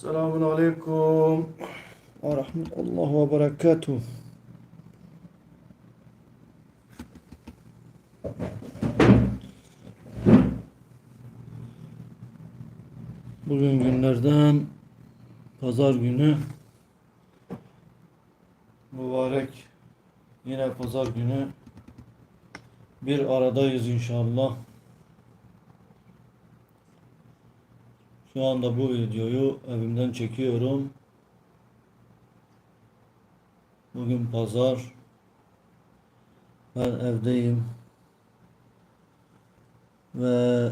Selamun Aleyküm ve Rahmetullah ve Berekatuhu. Bugün günlerden pazar günü mübarek yine pazar günü bir aradayız inşallah. Şu anda bu videoyu evimden çekiyorum. Bugün pazar. Ben evdeyim. Ve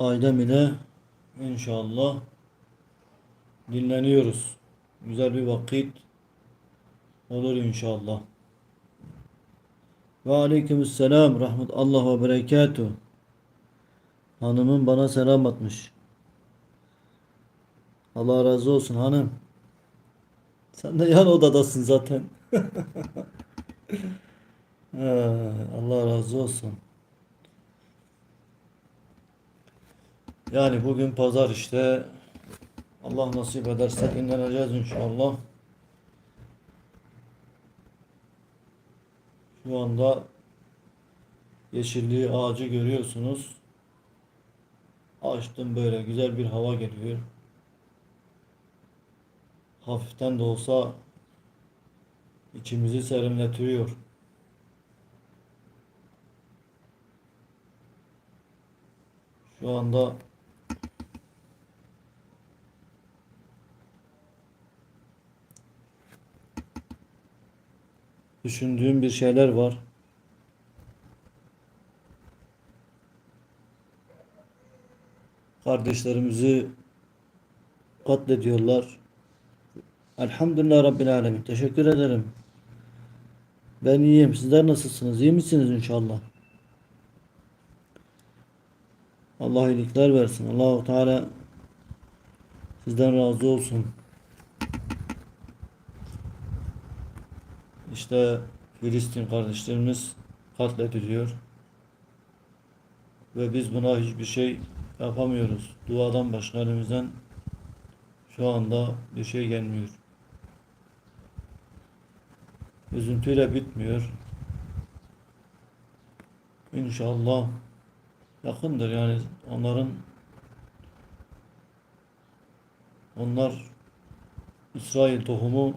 ailem ile inşallah dinleniyoruz. Güzel bir vakit olur inşallah. Ve aleykümselam rahmetullah ve berekatuhu. Hanımım bana selam atmış. Allah razı olsun hanım. Sen de yan odadasın zaten. Ha, Allah razı olsun. Yani bugün pazar işte. Allah nasip ederse dinleneceğiz inşallah. Şu anda yeşilliği ağacı görüyorsunuz. Açtım böyle güzel bir hava geliyor. Hafiften de olsa içimizi serinletiyor. Şu anda düşündüğüm bir şeyler var. Kardeşlerimizi katlediyorlar. Elhamdülillah Rabbil Alemin. Teşekkür ederim. Ben iyiyim. Sizler nasılsınız? İyi misiniz inşallah? Allah iyilikler versin. Allahu Teala sizden razı olsun. İşte Filistin kardeşlerimiz katlediliyor. Ve biz buna hiçbir şey yapamıyoruz. Duadan başka elimizden şu anda bir şey gelmiyor. Üzüntüyle bitmiyor. İnşallah yakındır yani onların onlar İsrail tohumu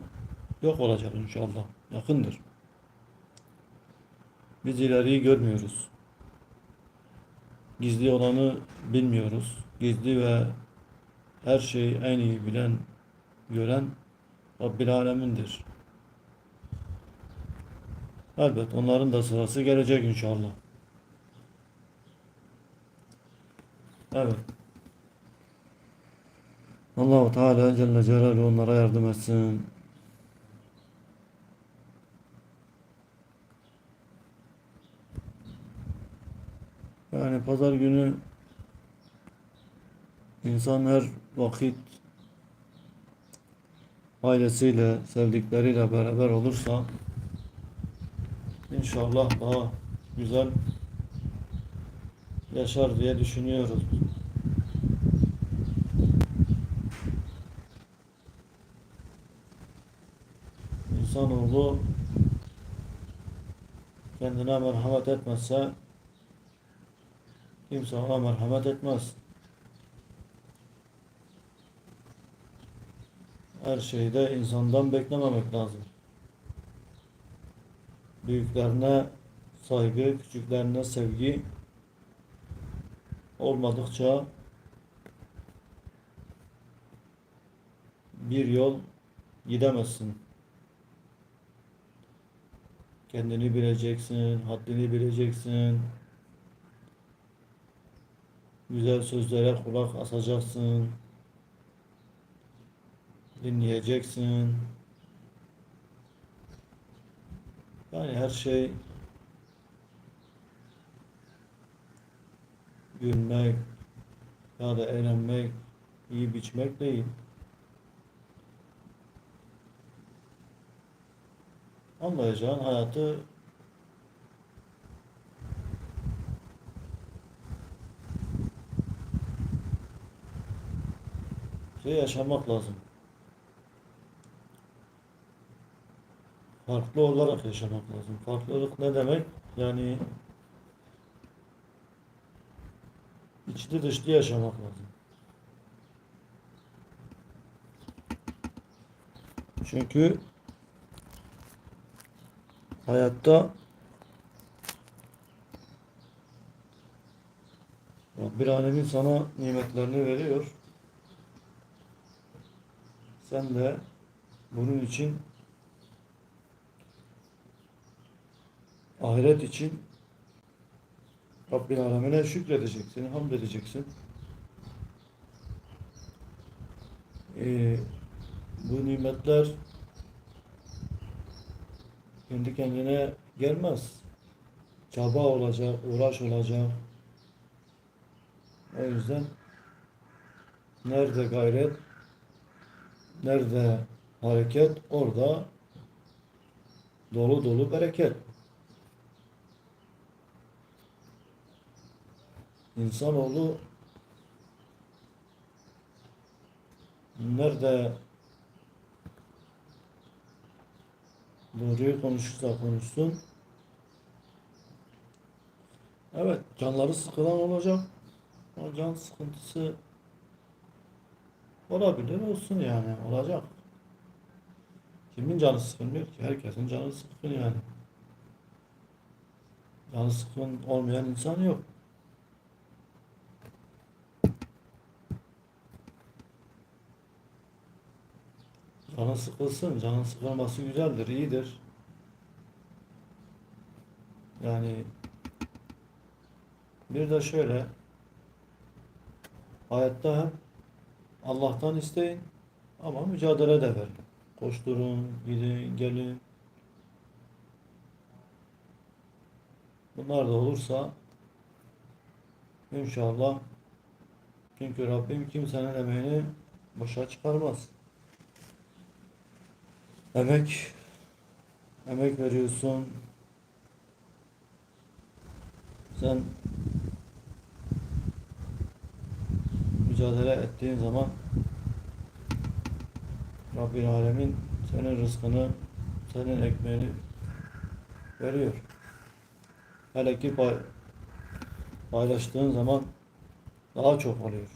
yok olacak inşallah. Yakındır. Biz ileriyi görmüyoruz. Gizli olanı bilmiyoruz. Gizli ve her şeyi en iyi bilen, gören Rabbil Alemin'dir. Elbet onların da sırası gelecek inşallah. Evet. Allahu Teala Celle Celaluhu onlara yardım etsin. Yani pazar günü insan her vakit ailesiyle, sevdikleriyle beraber olursa inşallah daha güzel yaşar diye düşünüyoruz. İnsanoğlu kendine merhamet etmezse kimse ona merhamet etmez. Her şeyde insandan beklememek lazım. Büyüklerine saygı, küçüklerine sevgi olmadıkça bir yol gidemezsin. Kendini bileceksin, haddini bileceksin. Güzel sözlere kulak asacaksın. Dinleyeceksin. Yani her şey gülmek ya da eğlenmek, iyi biçmek değil. Anlayacağın hayatı ve yaşamak lazım. Farklı olarak yaşamak lazım. Farklılık ne demek? Yani içli dışlı yaşamak lazım. Çünkü hayatta Rabbül Alemin sana nimetlerini veriyor. Sen de bunun için ahiret için Rabbil Alemin'e şükredeceksin, hamd edeceksin. Ee, bu nimetler kendi kendine gelmez. Çaba olacak, uğraş olacak. O yüzden nerede gayret, nerede hareket, orada dolu dolu bereket. İnsanoğlu nerede doğruyu konuşursa konuşsun. Evet, canları sıkılan olacak. O can sıkıntısı olabilir olsun yani olacak. Kimin canı sıkılmıyor ki? Herkesin canı sıkkın yani. Canı sıkkın olmayan insan yok. Canı sıkılsın. Canın sıkılması güzeldir, iyidir. Yani bir de şöyle hayatta hep Allah'tan isteyin ama mücadele de verin. Koşturun, gidin, gelin. Bunlar da olursa inşallah çünkü Rabbim kimsenin emeğini boşa çıkarmaz. Emek emek veriyorsun. Sen mücadele ettiğin zaman Rabbül Alemin senin rızkını, senin ekmeğini veriyor. Hele ki pay, paylaştığın zaman daha çok oluyor.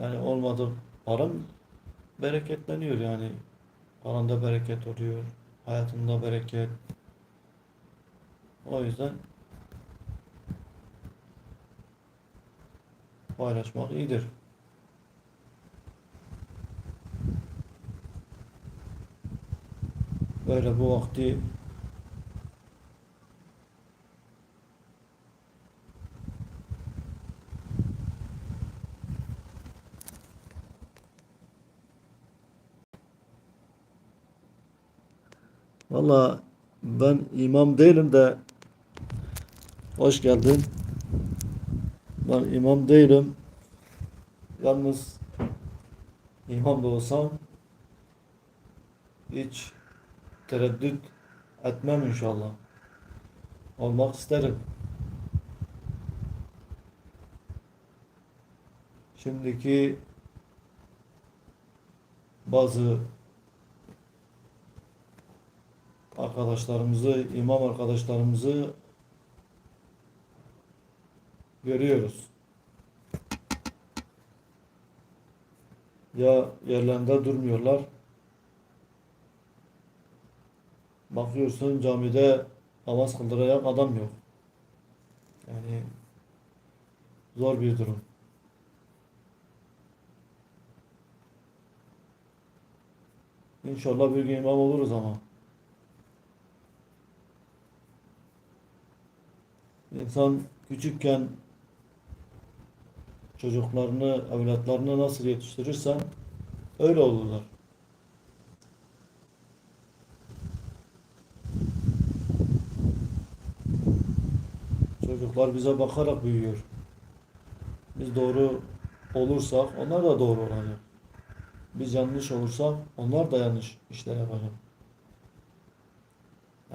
Yani olmadı paran bereketleniyor yani. Paranda bereket oluyor. Hayatında bereket. O yüzden paylaşmak iyidir. Böyle bu vakti Valla ben imam değilim de hoş geldin. Ben imam değilim. Yalnız imam da olsam hiç tereddüt etmem inşallah. Olmak isterim. Şimdiki bazı arkadaşlarımızı, imam arkadaşlarımızı görüyoruz. Ya yerlerinde durmuyorlar. Bakıyorsun camide namaz kıldıracak adam yok. Yani zor bir durum. İnşallah bir gün imam oluruz ama. İnsan küçükken çocuklarını, evlatlarını nasıl yetiştirirsen öyle olurlar. Çocuklar bize bakarak büyüyor. Biz doğru olursak onlar da doğru olacak. Biz yanlış olursak onlar da yanlış işler yapacak.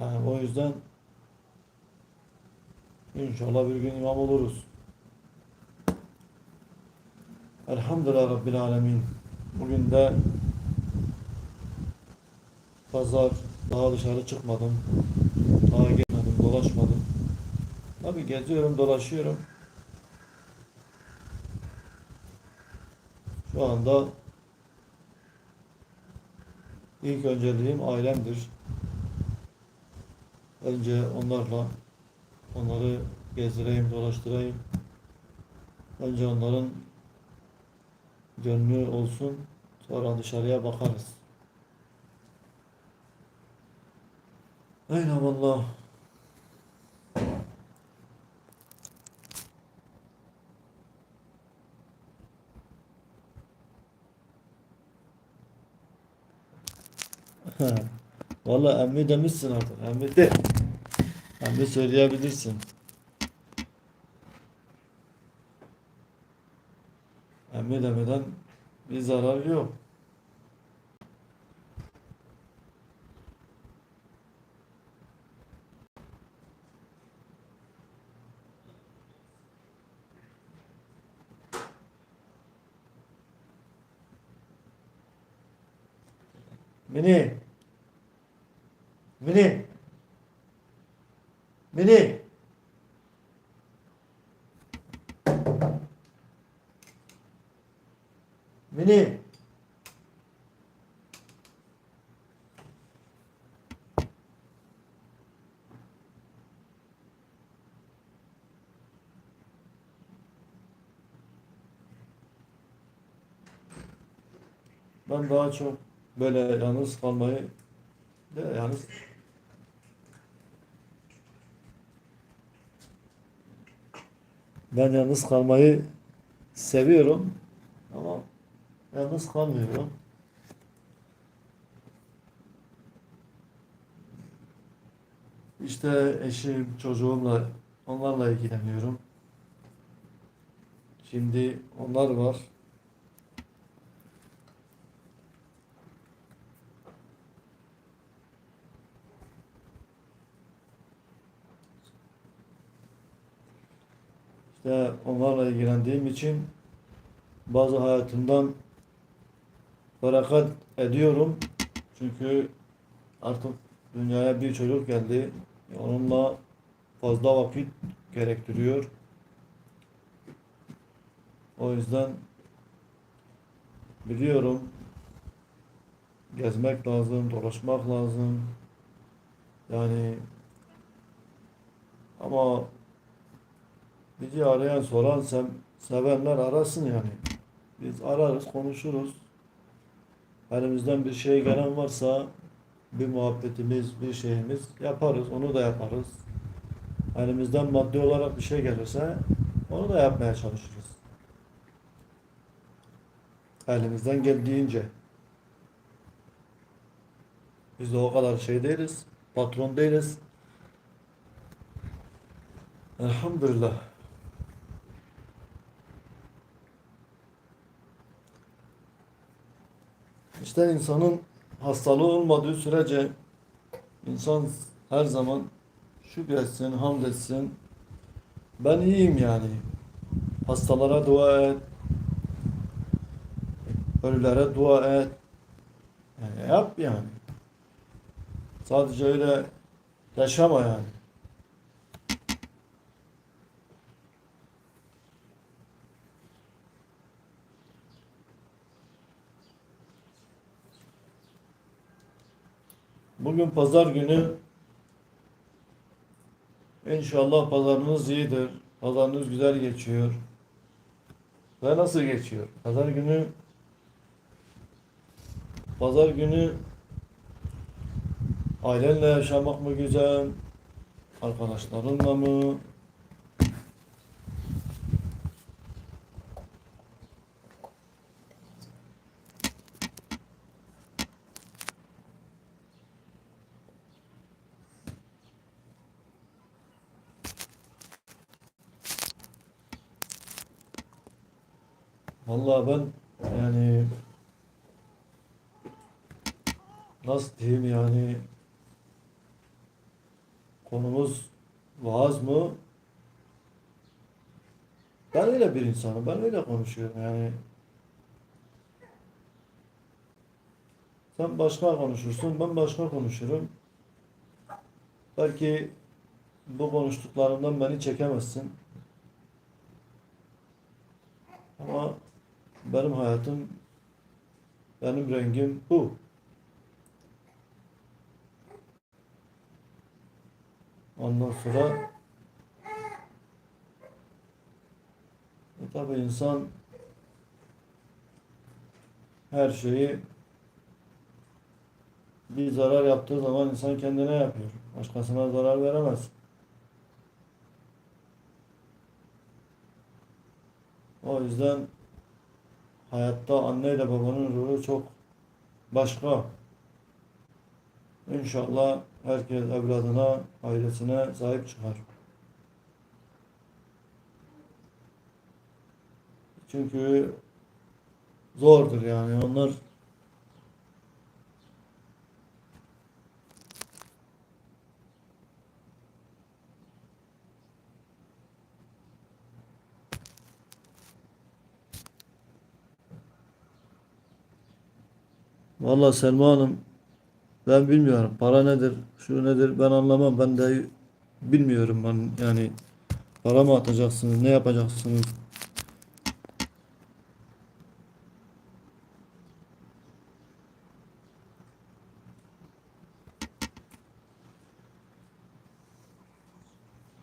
Yani o yüzden İnşallah bir gün imam oluruz. Elhamdülillah Rabbil Alemin. Bugün de pazar daha dışarı çıkmadım. Daha gelmedim, dolaşmadım. Tabii geziyorum, dolaşıyorum. Şu anda ilk önceliğim ailemdir. Önce onlarla onları gezdireyim, dolaştırayım. Önce onların gönlü olsun. Sonra dışarıya bakarız. Eyvallah. Vallahi emmi demişsin artık. Emmi de. Emmi söyleyebilirsin. Emmi demeden bir zarar yok. Mini. Mini. Mini. Mini. Ben daha çok böyle yalnız kalmayı de yalnız ben yalnız kalmayı seviyorum ama yalnız kalmıyorum. İşte eşim, çocuğumla onlarla ilgileniyorum. Şimdi onlar var. İşte onlarla ilgilendiğim için bazı hayatımdan feragat ediyorum. Çünkü artık dünyaya bir çocuk geldi. Onunla fazla vakit gerektiriyor. O yüzden biliyorum gezmek lazım, dolaşmak lazım. Yani ama Bizi arayan soran sen sevenler arasın yani. Biz ararız, konuşuruz. Elimizden bir şey gelen varsa bir muhabbetimiz, bir şeyimiz yaparız. Onu da yaparız. Elimizden maddi olarak bir şey gelirse onu da yapmaya çalışırız. Elimizden geldiğince. Biz de o kadar şey değiliz. Patron değiliz. Elhamdülillah. İşte insanın hastalığı olmadığı sürece insan her zaman şükretsin, hamd etsin. Ben iyiyim yani. Hastalara dua et. Ölülere dua et. Yani yap yani. Sadece öyle yaşama yani. Bugün pazar günü İnşallah pazarınız iyidir. Pazarınız güzel geçiyor. Ve nasıl geçiyor? Pazar günü Pazar günü ailenle yaşamak mı güzel? Arkadaşlarınla mı? Vallahi ben yani nasıl diyeyim yani konumuz vaaz mı? Ben öyle bir insanım. Ben öyle konuşuyorum yani. Sen başka konuşursun, ben başka konuşurum. Belki bu konuştuklarımdan beni çekemezsin. Ama benim hayatım, benim rengim bu. Ondan sonra e tabi insan her şeyi bir zarar yaptığı zaman insan kendine yapıyor. Başkasına zarar veremez. O yüzden hayatta anne ile babanın rolü çok başka. İnşallah herkes evladına, ailesine sahip çıkar. Çünkü zordur yani onlar Vallahi Selma Hanım ben bilmiyorum. Para nedir, şu nedir ben anlamam. Ben de bilmiyorum ben yani para mı atacaksınız, ne yapacaksınız?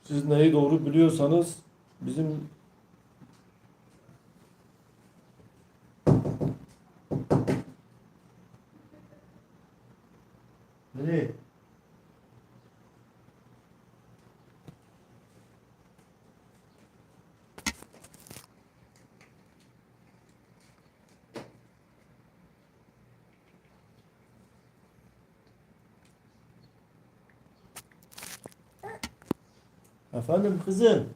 Siz neyi doğru biliyorsanız bizim Efendim kızım.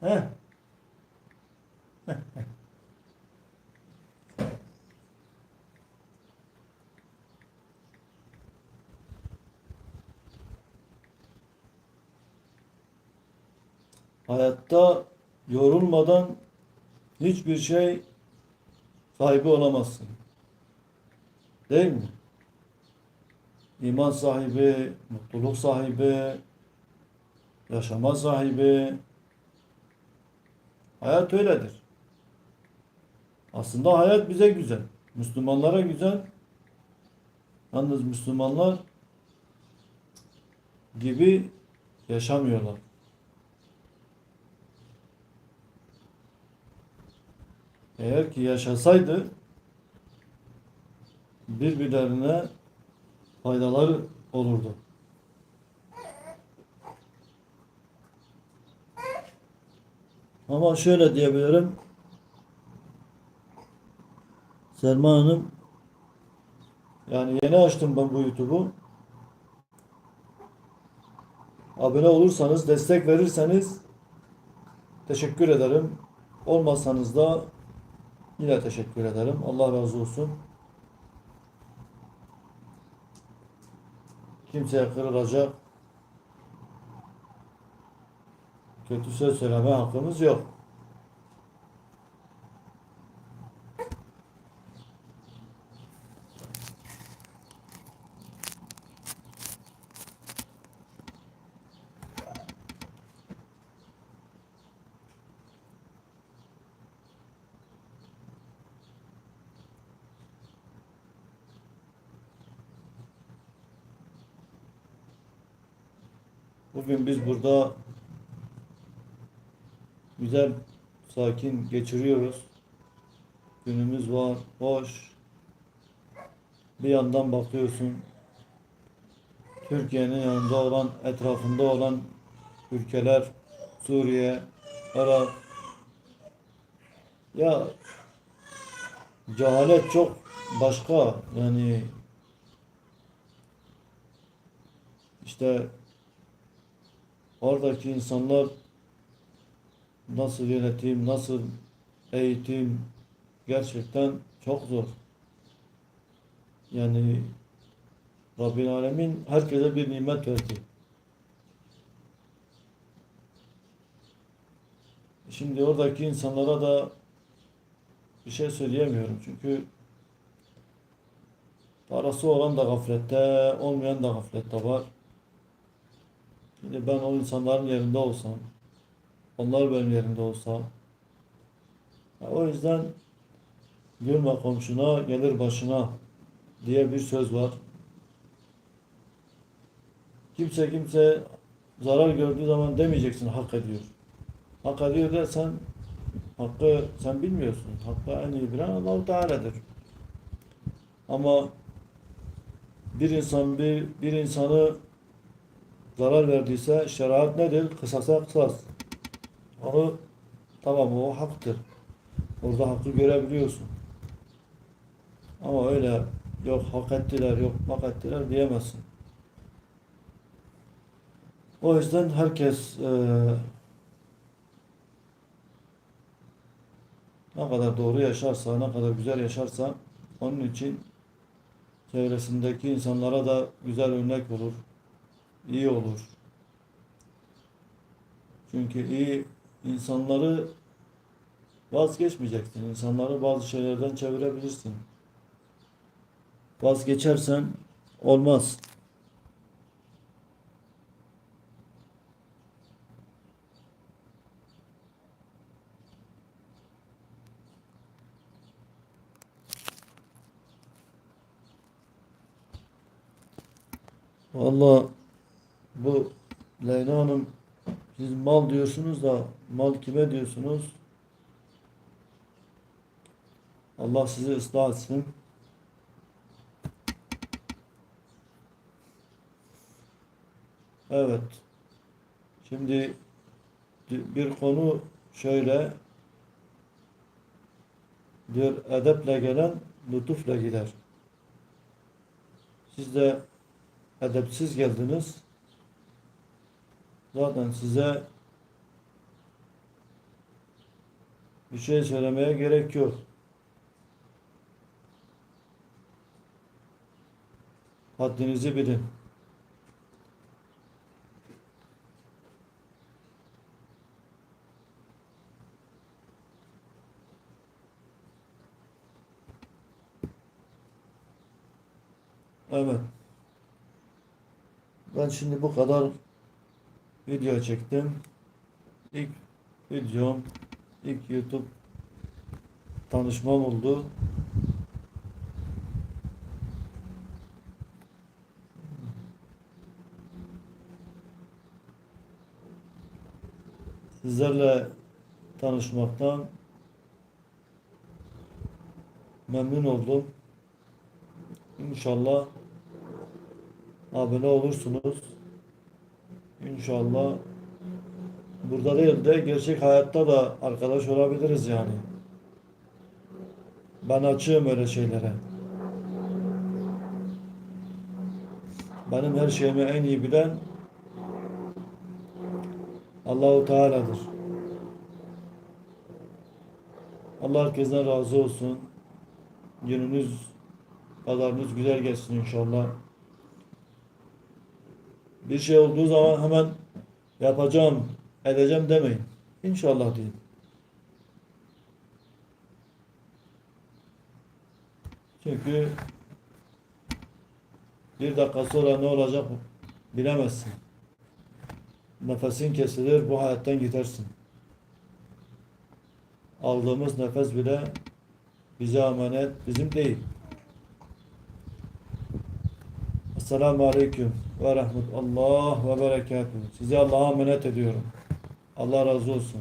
He? Hayatta yorulmadan hiçbir şey sahibi olamazsın. Değil mi? İman sahibi, mutluluk sahibi, yaşama sahibi. Hayat öyledir. Aslında hayat bize güzel. Müslümanlara güzel. Yalnız Müslümanlar gibi yaşamıyorlar. Eğer ki yaşasaydı birbirlerine faydaları olurdu. Ama şöyle diyebilirim. Selma Hanım yani yeni açtım ben bu YouTube'u. Abone olursanız, destek verirseniz teşekkür ederim. Olmasanız da yine teşekkür ederim. Allah razı olsun. Kimseye kırılacak kötü söz söyleme hakkımız yok. Bugün biz burada güzel, sakin geçiriyoruz. Günümüz var, hoş. Bir yandan bakıyorsun, Türkiye'nin yanında olan, etrafında olan ülkeler, Suriye, Irak. Ya cehalet çok başka. Yani işte oradaki insanlar nasıl yönetim, nasıl eğitim gerçekten çok zor. Yani Rabbin Alemin herkese bir nimet verdi. Şimdi oradaki insanlara da bir şey söyleyemiyorum. Çünkü parası olan da gaflette, olmayan da gaflette var. Şimdi ben o insanların yerinde olsam, onlar benim yerimde olsa, o yüzden gülme komşuna, gelir başına diye bir söz var. Kimse kimse zarar gördüğü zaman demeyeceksin hak ediyor. Hak ediyor dersen hakkı sen bilmiyorsun. Hakkı en iyi bilen Allah-u Teala'dır. Ama bir insan bir, bir insanı zarar verdiyse şeriat nedir? Kısasa kısas. Onu tamam o haktır. Orada hakkı görebiliyorsun. Ama öyle yok hak ettiler yok hak ettiler diyemezsin. O yüzden herkes eee ne kadar doğru yaşarsa, ne kadar güzel yaşarsa onun için çevresindeki insanlara da güzel örnek olur, iyi olur. Çünkü iyi insanları vazgeçmeyeceksin. İnsanları bazı şeylerden çevirebilirsin. Vazgeçersen olmaz. Valla bu Leyla Hanım siz mal diyorsunuz da mal kime diyorsunuz? Allah sizi ıslah etsin. Evet. Şimdi bir konu şöyle diyor edeple gelen lütufla gider. Siz de edepsiz geldiniz. Zaten size bir şey söylemeye gerek yok. Haddinizi bilin. Evet. Ben şimdi bu kadar video çektim. İlk videom, ilk YouTube tanışmam oldu. Sizlerle tanışmaktan memnun oldum. İnşallah abone olursunuz. İnşallah burada değil de gerçek hayatta da arkadaş olabiliriz yani. Ben açığım öyle şeylere. Benim her şeyimi en iyi bilen Allahu Teala'dır. Allah herkesten razı olsun. Gününüz, pazarınız güzel geçsin inşallah. Bir şey olduğu zaman hemen yapacağım, edeceğim demeyin. İnşallah deyin. Çünkü bir dakika sonra ne olacak bilemezsin. Nefesin kesilir, bu hayattan gidersin. Aldığımız nefes bile bize emanet, bizim değil. Esselamu Aleyküm ve Rahmetullah ve Berekatuhu. Sizi Allah'a emanet ediyorum. Allah razı olsun.